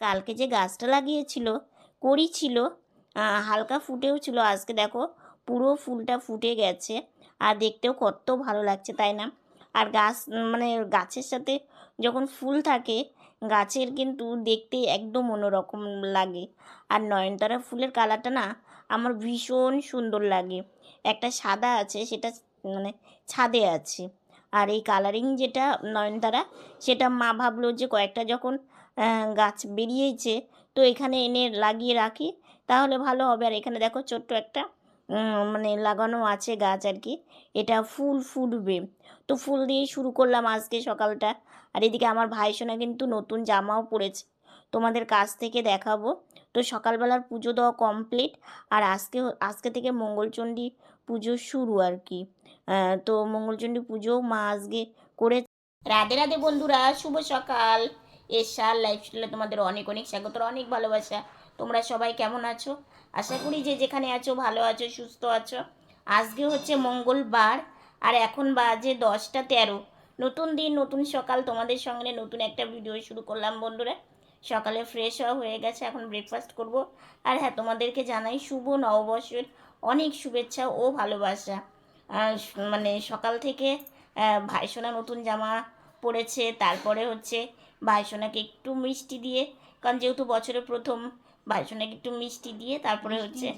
কালকে যে গাছটা লাগিয়েছিল করি ছিল হালকা ফুটেও ছিল। আজকে দেখো পুরো ফুলটা ফুটে গেছে আর দেখতেও কত ভালো লাগছে, তাই না? আর গাছ মানে গাছের সাথে যখন ফুল থাকে, গাছের কিন্তু দেখতে একদম অন্যরকম লাগে। আর নয়নতারা ফুলের কালারটা না আমার ভীষণ সুন্দর লাগে। একটা সাদা আছে, সেটা মানে ছাদে আছে। আর এই কালারিং যেটা নয়নতারা, সেটা মা ভাবলো যে কয়েকটা যখন গাছ বেরিয়েছে, তো এখানে এনে লাগিয়ে রাখি, তাহলে ভালো হবে। আর এখানে দেখো ছোট্ট একটা মানে লাগানো আছে গাছ আর কি, এটা ফুল ফুটবে। তো ফুল দিয়ে শুরু করলাম আজকে সকালটা। আর এদিকে আমার ভাই সোনা কিন্তু নতুন জামাও পরেছে, তোমাদের কাছ থেকে দেখাবো। তো সকালবেলার পুজো দেওয়া কমপ্লিট আর আজকে আজকে থেকে মঙ্গলচণ্ডী পুজো শুরু আর কি। তো মঙ্গলচণ্ডী পুজো মা আজকে করে রাধে রাধে বন্ধুরা, শুভ সকাল। এশার লাইফস্টাইলে তোমাদের অনেক অনেক স্বাগত অনেক ভালোবাসা। তোমরা সবাই কেমন আছো? আশা করি যে যেখানে আছো, ভালো আছো, সুস্থ আছো। আজকে হচ্ছে মঙ্গলবার, আর এখন বাজে দশটা তেরো। নতুন দিন, নতুন সকাল। তোমাদের সঙ্গে নতুন একটা ভিডিও শুরু করলাম বন্ধুরা। সকালে ফ্রেশ হওয়া হয়ে গেছে, এখন ব্রেকফাস্ট করব। আর হ্যাঁ তোমাদেরকে জানাই শুভ নববর্ষের অনেক শুভেচ্ছা ও ভালোবাসা। মানে সকাল থেকে ভাইসোনা নতুন জামা পরেছে তারপরে হচ্ছে ভাইসোনাকে একটু মিষ্টি দিয়ে কারণ যেহেতু বছরের প্রথম ভাইসোনাকে একটু মিষ্টি দিয়ে তারপরে হচ্ছে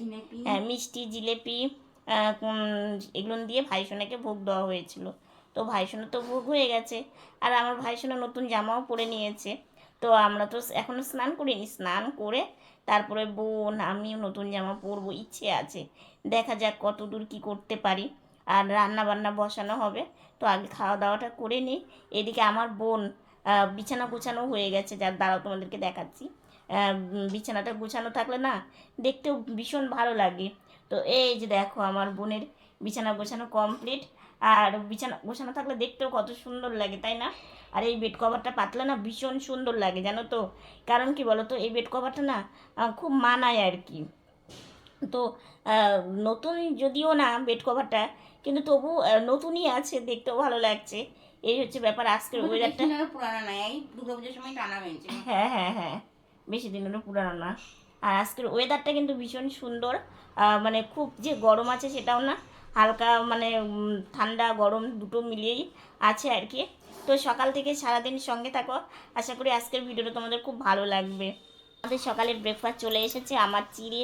হ্যাঁ মিষ্টি জিলেপি এগুলো দিয়ে ভাইসোনাকে ভোগ দেওয়া হয়েছিল। তো ভাইসোনা তো ভোগ হয়ে গেছে। আর আমার ভাইসোনা নতুন জামাও পরে নিয়েছে। তো আমরা তো এখনও স্নান করিনি। স্নান করে তারপরে বোন আমিও নতুন জামা পরবো ইচ্ছে আছে। দেখা যাক কত দূর কী করতে পারি। আর রান্না বান্না বসানো হবে। তো আগে খাওয়া দাওয়াটা করে নিই এদিকে আমার বোন বিছানা গুছানো হয়ে গেছে। যার দ্বারা তোমাদেরকে দেখাচ্ছি। বিছানাটা গুছানো থাকলে না দেখতেও ভীষণ ভালো লাগে। তো এই যে দেখো, আমার বোনের বিছানা গোছানো কমপ্লিট আর বিছানা গোছানো থাকলে দেখতেও কত সুন্দর লাগে, তাই না? আর এই বেড কভারটা পাতলে না ভীষণ সুন্দর লাগে, জানো তো? কারণ কি বলো তো এই বেড কভারটা না খুব মানায় আর কি। তো নতুন যদিও না বেড কভারটা কিন্তু তবু নতুনই আছে দেখতেও ভালো লাগছে। এই হচ্ছে ব্যাপার আজকের ওয়েদারটা পুরানো নয় এই দুর্গা পুজোর সময় টানা হয়েছে হ্যাঁ হ্যাঁ হ্যাঁ বেশি দিনেরও পুরানো না। আর আজকের ওয়েদারটা কিন্তু ভীষণ সুন্দর মানে খুব যে গরম আছে সেটাও না হালকা মানে ঠান্ডা গরম দুটো মিলিয়েই আছে আর কি। তো সকাল থেকে সারাদিন সঙ্গে থাকো আশা করি আজকের ভিডিওটা তোমাদের খুব ভালো লাগবে। আমাদের সকালের ব্রেকফাস্ট চলে এসেছে আমার চিড়ে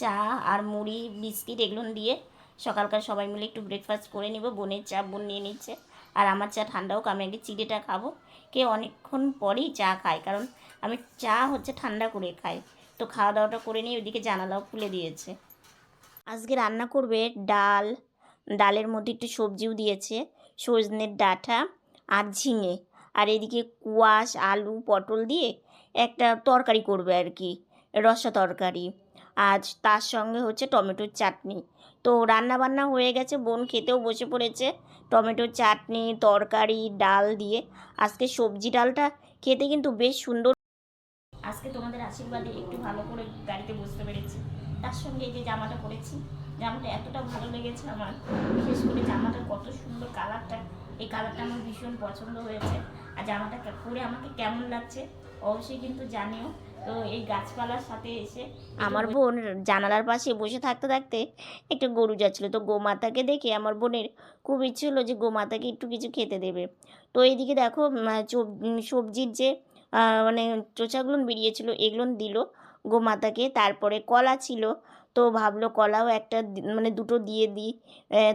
চা আর মুড়ি বিস্কিট এগুলো দিয়ে। সকালকার সবাই মিলে একটু ব্রেকফাস্ট করে নিব। বোনের চা, বোন নিয়ে নিচ্ছে। আর আমার চা ঠান্ডা হোক, আমি আগে চিড়েটা খাব। কে অনেকক্ষণ পরেই চা খায়, কারণ আমি চা হচ্ছে ঠান্ডা করে খাই। তো খাওয়া দাওয়াটা করে নিয়ে ওইদিকে জানালাও খুলে দিয়েছে। আজকে রান্না করবে ডাল। ডালের মধ্যে একটু সবজিও দিয়েছে। সজনের ডাঁটা আর ঝিঙে। আর এদিকে কুয়াশ, আলু, পটল দিয়ে একটা তরকারি করবে আর কি, রসা তরকারি। আজ তার সঙ্গে হচ্ছে টমেটোর চাটনি। তো রান্না বান্না হয়ে গেছে। বোন খেতেও বসে পড়েছে। টমেটোর চাটনি, তরকারি, ডাল দিয়ে। আজকে সবজি ডালটা খেতে কিন্তু বেশ সুন্দর আজকে তোমাদের আশীর্বাদে একটু ভালো করে গাড়িতে বসতে পেরেছি। তার সঙ্গে এই যে জামাটা পরেছি, জামাটা এতটা ভালো লেগেছে আমার। বিশেষ করে জামাটা কত সুন্দর কালারটা। এই কালারটা আমার ভীষণ পছন্দ হয়েছে। আর জামাটা পরে আমাকে কেমন লাগছে, অবশ্যই কিন্তু জানিও। তো এই গাছপালার সাথে এসে আমার বোন জানালার পাশে বসে থাকতে থাকতে একটা গরু যাচ্ছিল। তো গোমাতাকে দেখে আমার বোনের খুব ইচ্ছে হলো যে গোমাতাকে একটু কিছু খেতে দেবে। তো এইদিকে দেখো সবজির যে মানে চোচাগুলো বেরিয়েছিল এগুলো দিল গোমাতাকে। তারপরে কলা ছিল। তো ভাবলো কলাও একটা মানে দুটো দিয়ে দিই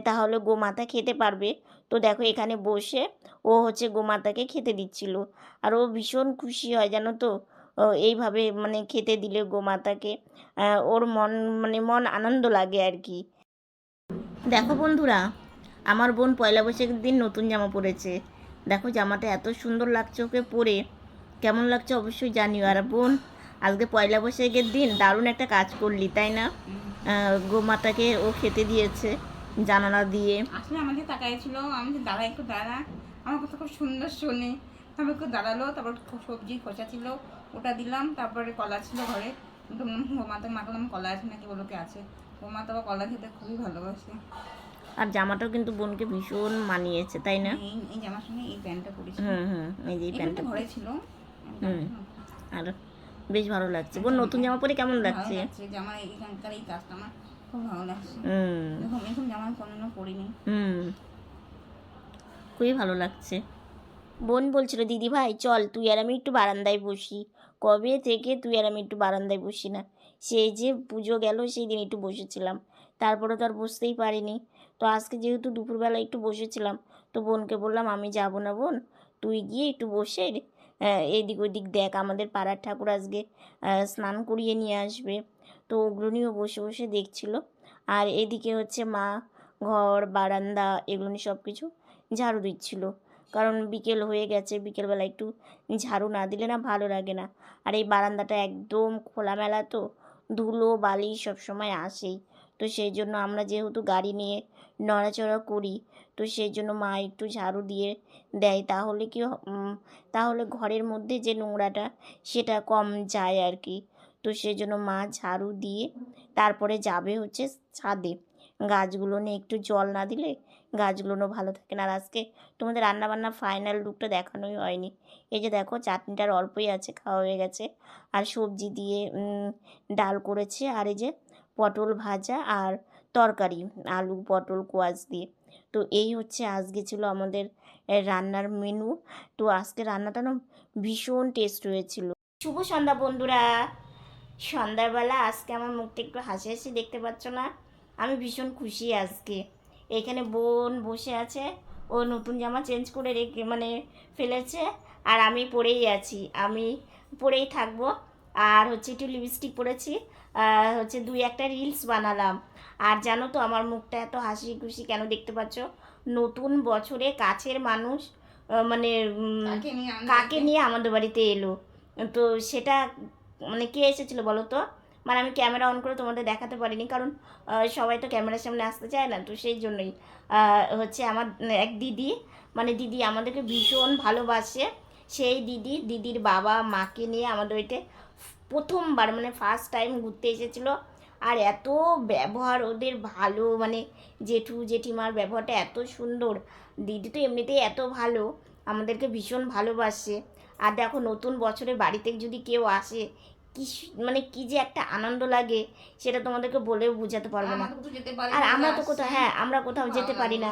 তাহলে গোমাতা খেতে পারবে। তো দেখো এখানে বসে ও হচ্ছে গোমাতাকে খেতে দিচ্ছিল। আর ও ভীষণ খুশি হয় জানো তো। এইভাবে মানে খেতে দিলে গোমাতাকে ওর মন মানে মন আনন্দ লাগে আর কি। দেখো বন্ধুরা, আমার বোন পয়লা বৈশাখের দিন নতুন জামা পরেছে। দেখো জামাটা এত সুন্দর লাগছে ওকে পরে। কেমন লাগছে অবশ্যই জানিও। আর বোন, আজকে পয়লা বৈশাখের দিন দারুণ একটা কাজ করলি, তাই না? গোমাতাকে ও খেতে দিয়েছে জানালা দিয়ে। আসলে আমাকে তাকাইছিল আমি দাঁড়া, একটু দাঁড়া। আমার কথা খুব সুন্দর শোনে। তারপর একটু দাঁড়াল, তারপর সবজি খোসা ছিল। ওটা দিলাম তারপরে কলা ছিল ঘরে। গোমাতা মাখলাম কলা আছে নাকি? বলোকে আছে? গোমাতা আবার কলা খেতে খুবই ভালোবাসে। আর জামাটাও কিন্তু বোনকে ভীষণ মানিয়েছে তাই না? এই জামার সঙ্গে এই প্যান্টটা পরেছি। হুম হুম এই যে প্যান্টটা ঘরে ছিল। হুম। আর বেশ ভালো লাগছে। বোন নতুন জামা পরে কেমন লাগছে? জামা এখানকার এই কাজটা আমার খুব ভালো লাগছে। হুম। এরকম এরকম জামা কোনোদিনও পরিনি। হুম। খুবই ভালো লাগছে। বোন বলছিল দিদি ভাই চল তুই আর আমি একটু বারান্দায় বসি। কবে থেকে তুই আর আমি একটু বারান্দায় বসি না? সেই যে পুজো গেল সেই দিন একটু বসেছিলাম। তারপরে তো আর বসতেই পারিনি। তো আজকে যেহেতু দুপুরবেলা একটু বসেছিলাম তো বোনকে বললাম আমি যাব না বোন তুই গিয়ে একটু বসে আহ, এদিক ওদিক দেখ আমাদের পাড়ার ঠাকুর আজকে স্নান করিয়ে নিয়ে আসবে। তো ওগুলো নিয়েও বসে বসে দেখছিল। আর এদিকে হচ্ছে মা ঘর বারান্দা এগুলো সব কিছু ঝাড়ু দিচ্ছিল। কারণ বিকেল হয়ে গেছে, বিকেলবেলা একটু ঝাড়ু না দিলে না ভালো লাগে না। আর এই বারান্দাটা একদম খোলামেলা তো, ধুলো, বালি সব সময় আসেই। তো সেই জন্য আমরা যেহেতু গাড়ি নিয়ে নড়াচড়া করি, তো সেই জন্য মা একটু ঝাড়ু দিয়ে দেয়। তাহলে কি তাহলে ঘরের মধ্যে যে নোংরাটা, সেটা কম যায় আর কি। তো সেই জন্য মা ঝাড়ু দিয়ে তারপরে যাবে হচ্ছে ছাদে। গাছগুলো নিয়ে একটু জল না দিলে গাছগুলোও ভালো থাকে না। আর আজকে তোমাদের রান্নাবান্না ফাইনাল লুকটা দেখানোই হয়নি। এই যে দেখো, চাটনিটার অল্পই আছে, খাওয়া হয়ে গেছে। আর সবজি দিয়ে ডাল করেছে। আর এই যে পটল ভাজা আর তরকারি, আলু, পটল, কোয়াশ দিয়ে। তো এই হচ্ছে আজকে ছিল আমাদের রান্নার মেনু তো আজকে রান্নাটা না ভীষণ টেস্ট হয়েছিল। শুভ সন্ধ্যা বন্ধুরা। সন্ধ্যাবেলা আজকে আমার মুখটা একটু হাসি হাসি দেখতে পাচ্ছ না? আমি ভীষণ খুশি আজকে। এখানে বোন বসে আছে ও নতুন জামা চেঞ্জ করে রেখে মানে ফেলেছে আর আমি পরেই আছি। আমি পরেই থাকব। আর হচ্ছে একটু লিপস্টিক পরেছি আর হচ্ছে দুই একটা রিলস বানালাম। আর জানো তো আমার মুখটা এত হাসি খুশি কেন দেখতে পাচ্ছ? নতুন বছরে কাছের মানুষ মানে কাকে নিয়ে আমাদের বাড়িতে এলো? তো সেটা মানে কে এসেছিল বলো তো? মানে আমি ক্যামেরা অন করে তোমাদের দেখাতে পারিনি, কারণ সবাই তো ক্যামেরার সামনে আসতে চায় না, তো সেই জন্যই। হচ্ছে আমার, এক দিদি মানে দিদি আমাদেরকে ভীষণ ভালোবাসে। সেই দিদি, দিদির বাবা, মাকে নিয়ে আমাদের বাড়িতে প্রথমবার মানে ফার্স্ট টাইম ঘুরতে এসেছিল। আর এত ব্যবহার ওদের ভালো মানে জেঠু, জেঠিমার ব্যবহারটা এত সুন্দর। দিদি তো এমনিতেই এত ভালো, আমাদেরকে ভীষণ ভালোবাসে। আর দেখো, নতুন বছরে বাড়িতে যদি কেউ আসে কি মানে কি যে একটা আনন্দ লাগে সেটা তোমাদেরকে বলেও বোঝাতে পারব না। আর আমরা তো কোথাও হ্যাঁ আমরা কোথাও যেতে পারি না।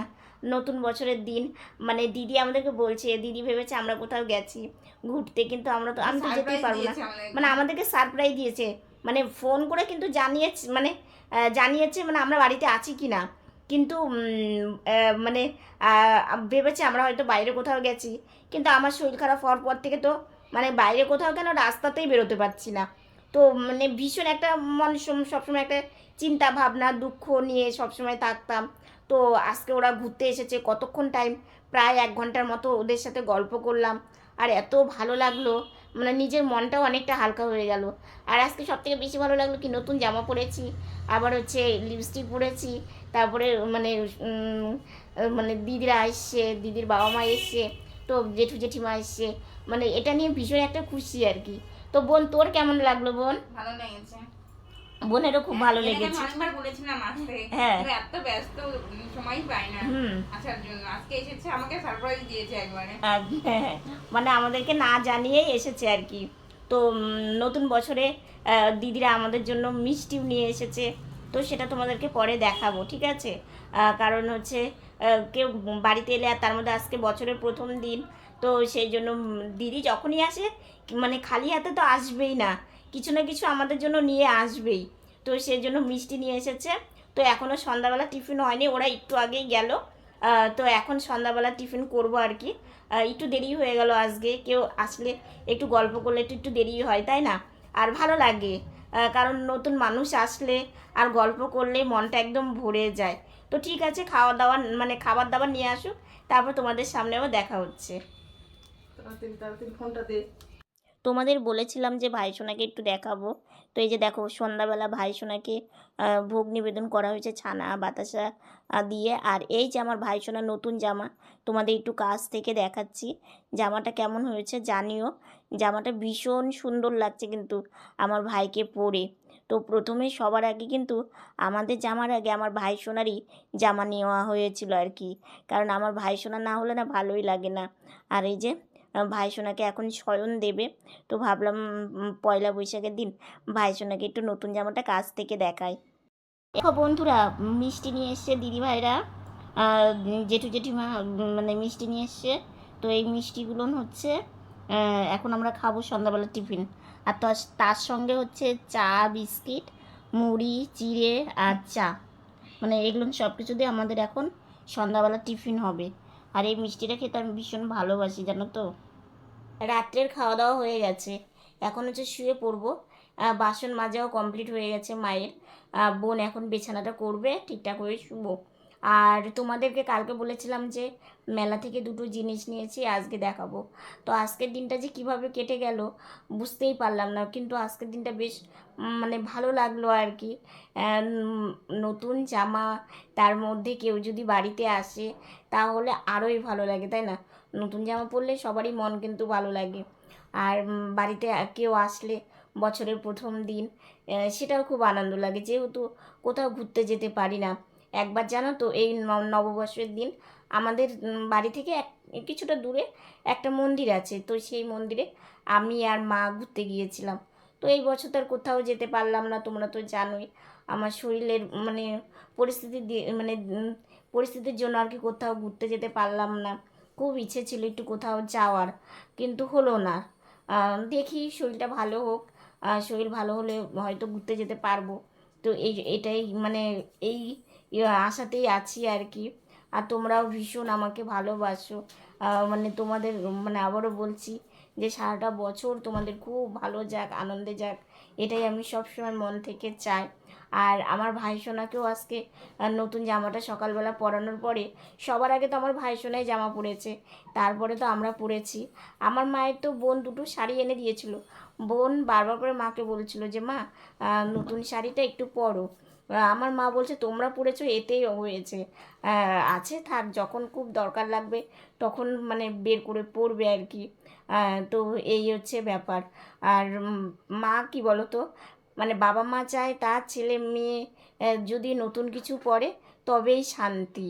নতুন বছরের দিন মানে দিদি আমাদেরকে বলছে দিদি ভেবেছে আমরা কোথাও গেছি ঘুরতে কিন্তু আমরা তো আমি তো যেতেই পারব না। মানে আমাদেরকে সারপ্রাইজ দিয়েছে। মানে ফোন করে কিন্তু জানিয়েছে মানে জানিয়েছে মানে আমরা বাড়িতে আছি কি না। কিন্তু মানে ভেবেছে আমরা হয়তো বাইরে কোথাও গেছি। কিন্তু আমার শরীর খারাপ হওয়ার পর থেকে তো মানে বাইরে কোথাও কেন রাস্তাতেই বেরোতে পারছি না। তো মানে ভীষণ একটা মন সম- সবসময় একটা চিন্তা ভাবনা, দুঃখ নিয়ে সবসময় থাকতাম। তো আজকে ওরা ঘুরতে এসেছে, কতক্ষণ টাইম প্রায় এক ঘণ্টার মতো ওদের সাথে গল্প করলাম। আর এত ভালো লাগল মানে নিজের মনটাও অনেকটা হালকা হয়ে গেল। আর আজকে সব থেকে বেশি ভালো লাগল কি, নতুন জামা পরেছি, আবার হচ্ছে লিপস্টিক পরেছি, তারপরে মানে মানে দিদিরা এসছে, দিদির বাবা মা এসছে। তো জেঠু জেঠিমা এসছে। মানে এটা নিয়ে ভীষণ একটা খুশি আর কি। তো বোন তোর কেমন লাগল বোন? ভালো লেগেছে। বোনেরও খুব ভালো লেগেছে। অনেকবার বলেছিলাম আসতে হ্যাঁ। এত ব্যস্ত উম, সময়ই পাই না। হুম। আসার জন্য। আজকে এসেছে আমাকে সারপ্রাইজ দিয়েছে একবারে। হ্যাঁ, মানে আমাদেরকে না জানিয়েই এসেছে আর কি। তো নতুন বছরে দিদিরা আমাদের জন্য মিষ্টিও নিয়ে এসেছে। তো সেটা তোমাদেরকে পরে দেখাবো, ঠিক আছে? কারণ হচ্ছে কেউ বাড়িতে এলে আর তার মধ্যে আজকে বছরের প্রথম দিন, তো সেই জন্য দিদি যখনই আসে মানে খালি হাতে তো আসবেই না, কিছু না কিছু আমাদের জন্য নিয়ে আসবেই, তো সেই জন্য মিষ্টি নিয়ে এসেছে। তো এখনও সন্ধ্যাবেলা টিফিন হয়নি, ওরা একটু আগেই গেল তো এখন সন্ধ্যাবেলা টিফিন করব আর কি। একটু দেরি হয়ে গেল আজকে, কেউ আসলে একটু গল্প করলে একটু একটু দেরি হয়, তাই না? আর ভালো লাগে কারণ নতুন মানুষ আসলে আর গল্প করলে মনটা একদম ভরে যায়। তো ঠিক আছে খাওয়া দাওয়া মানে খাবার দাবার নিয়ে আসুক তারপর তোমাদের সামনে আবার দেখা হচ্ছে। ফোনটা দে। তোমাদের বলেছিলাম যে ভাই সোনাকে একটু দেখাবো। তো এই যে দেখো, সন্ধ্যাবেলা ভাই সোনাকে ভোগ নিবেদন করা হয়েছে ছানা, বাতাসা দিয়ে। আর এই যে আমার ভাই সোনার নতুন জামা, তোমাদের একটু কাছ থেকে দেখাচ্ছি। জামাটা কেমন হয়েছে জানিও। জামাটা ভীষণ সুন্দর লাগছে কিন্তু আমার ভাইকে পরে। তো প্রথমে সবার আগে কিন্তু আমাদের জামার আগে আমার ভাই সোনারই জামা নেওয়া হয়েছিল আর কি। কারণ আমার ভাই সোনা না হলে না ভালোই লাগে না। আর এই যে আহ, ভাই সোনাকে এখন শয়ন দেবে। তো ভাবলাম পয়লা বৈশাখের দিন ভাই সোনাকে একটু নতুন জামাটা কাছ থেকে দেখাই। দেখো বন্ধুরা মিষ্টি নিয়ে এসছে দিদিভাইরা। জেঠু জেঠিমা মানে মিষ্টি নিয়ে এসছে। তো এই মিষ্টিগুলো হচ্ছে এখন আমরা খাব সন্ধ্যাবেলা টিফিন। আর তার সঙ্গে হচ্ছে চা বিস্কিট মুড়ি চিড়ে আর চা। মানে এগুলো সব কিছু দিয়ে আমাদের এখন সন্ধ্যাবেলা টিফিন হবে। আর এই মিষ্টিটা খেতে আমি ভীষণ ভালোবাসি জানো তো? রাত্রের খাওয়া দাওয়া হয়ে গেছে। এখন হচ্ছে শুয়ে পড়ব। বাসন মাজাও কমপ্লিট হয়ে গেছে মায়ের। বোন এখন বিছানাটা করবে, ঠিকঠাক হয়ে শুবো। আর তোমাদেরকে কালকে বলেছিলাম যে মেলা থেকে দুটো জিনিস নিয়েছি, আজকে দেখাবো। তো আজকের দিনটা যে কীভাবে কেটে গেল বুঝতেই পারলাম না, কিন্তু আজকের দিনটা বেশ মানে ভালো লাগল আর কি। নতুন জামা, তার মধ্যে কেউ যদি বাড়িতে আসে তাহলে আরোই ভালো লাগে, তাই না? নতুন জামা পরলে সবারই মন কিন্তু ভালো লাগে। আর বাড়িতে কেউ আসলে বছরের প্রথম দিন সেটাও খুব আনন্দ লাগে, যেহেতু কোথাও ঘুরতে যেতে পারি না। একবার জানো তো এই নববর্ষের দিন আমাদের বাড়ি থেকে এক, কিছুটা দূরে একটা মন্দির আছে। তো সেই মন্দিরে আমি আর মা ঘুরতে গিয়েছিলাম। তো এই বছর তো আর কোথাও যেতে পারলাম না, তোমরা তো জানোই। আমার শরীরের মানে পরিস্থিতি মানে পরিস্থিতির জন্য আর কি কোথাও ঘুরতে যেতে পারলাম না। খুব ইচ্ছে ছিল একটু কোথাও যাওয়ার, কিন্তু হলো না। দেখি শরীরটা ভালো হোক শরীর ভালো হলে হয়তো ঘুরতে যেতে পারব। তো এই, এটাই মানে এই আশাতেই আছি আর কি আর তোমরাও ভীষণ আমাকে ভালোবাসো। মানে তোমাদের মানে আবারও বলছি যে সারাটা বছর তোমাদের খুব ভালো যাক, আনন্দে যাক, এটাই আমি সবসময় মন থেকে চাই। আর আমার ভাই সোনাকেও আজকে নতুন জামাটা সকালবেলা পরানোর পরে, সবার আগে তো আমার ভাই সোনাই জামা পরেছে, তারপরে তো আমরা পরেছি। আমার মায়ের তো বোন দুটো শাড়ি এনে দিয়েছিল। বোন বারবার করে মাকে বলছিল যে, মা নতুন শাড়িটা একটু পরো। আমার মা বলছে, তোমরা পরেছো এতেই হয়েছে। আছে, থাক, যখন খুব দরকার লাগবে, তখন মানে বের করে পড়বে আর কি। তো এই হচ্ছে ব্যাপার। আর মা কি বলো তো মানে বাবা মা চায় তার ছেলে মেয়ে যদি নতুন কিছু পড়ে, তবেই শান্তি।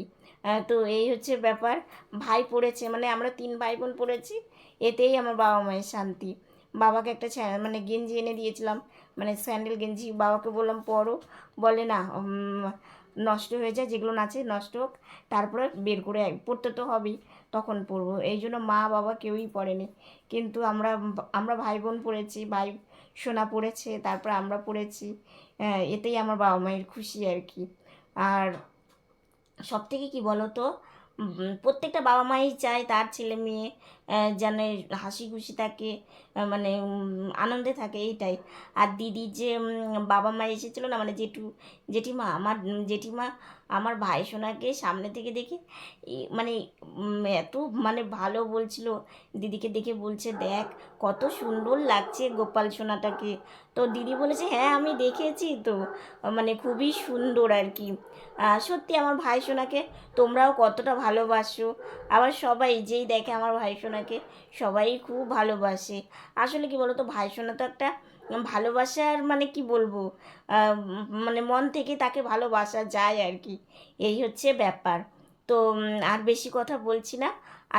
তো এই হচ্ছে ব্যাপার। ভাই পড়েছে মানে আমরা তিন ভাই বোন পড়েছি, এতেই আমার বাবা মায়ের শান্তি। বাবাকে একটা মানে গেঞ্জি এনে দিয়েছিলাম মানে স্যান্ডেল, গেঞ্জি বাবাকে বললাম, পরো। বলে, না নষ্ট হয়ে যায়, যেগুলো নাচে নষ্ট হোক, তারপরে বের করে পড়তে তো হবেই, তখন পরবো। এই জন্য মা বাবা কেউই পড়েনি কিন্তু আমরা আমরা ভাই বোন পড়েছি, ভাই সোনা পড়েছে, তারপর আমরা পড়েছি এতেই আমার বাবা মায়ের খুশি আর কি। আর সব থেকে কী বলো তো প্রত্যেকটা বাবা মাই চায় তার ছেলে মেয়ে যেন হাসি খুশি থাকে মানে আনন্দে থাকে, এইটাই। আর দিদির যে বাবা মা এসেছিল না মানে জেঠু, জেঠিমা, আমার জেঠিমা, আমার ভাই সোনাকে সামনে থেকে দেখে মানে এত মানে ভালো বলছিল, দিদিকে দেখে বলছে, দেখ, কত সুন্দর লাগছে গোপাল সোনাটাকে। তো দিদি বলেছে হ্যাঁ আমি দেখেছি তো। মানে খুবই সুন্দর আর কি। সত্যি আমার ভাই সোনাকে তোমরাও কতটা ভালোবাসো। আবার সবাই যেই দেখে আমার ভাই সোনাকে, সবাই খুব ভালোবাসে। আসলে কি বলতো, ভাই সোনা তো একটা ভালোবাসার মানে কি বলব মানে মন থেকে তাকে ভালোবাসা যায় আর কি। এই হচ্ছে ব্যাপার। তো আর বেশি কথা বলছি না।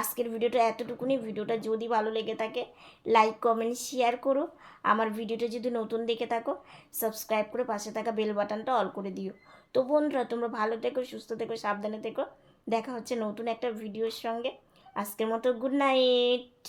আজকের ভিডিওটা এতটুকুনি। ভিডিওটা যদি ভালো লেগে থাকে লাইক কমেন্ট শেয়ার করো। আমার ভিডিওটা যদি নতুন দেখে থাকো সাবস্ক্রাইব করে পাশে থাকা বেল বাটনটা অল করে দিও। তো বন্ধুরা, তোমরা ভালো থেকো, সুস্থ থেকো, সাবধানে থেকো। দেখা হচ্ছে নতুন একটা ভিডিওর সঙ্গে। আজকের মতো গুড নাইট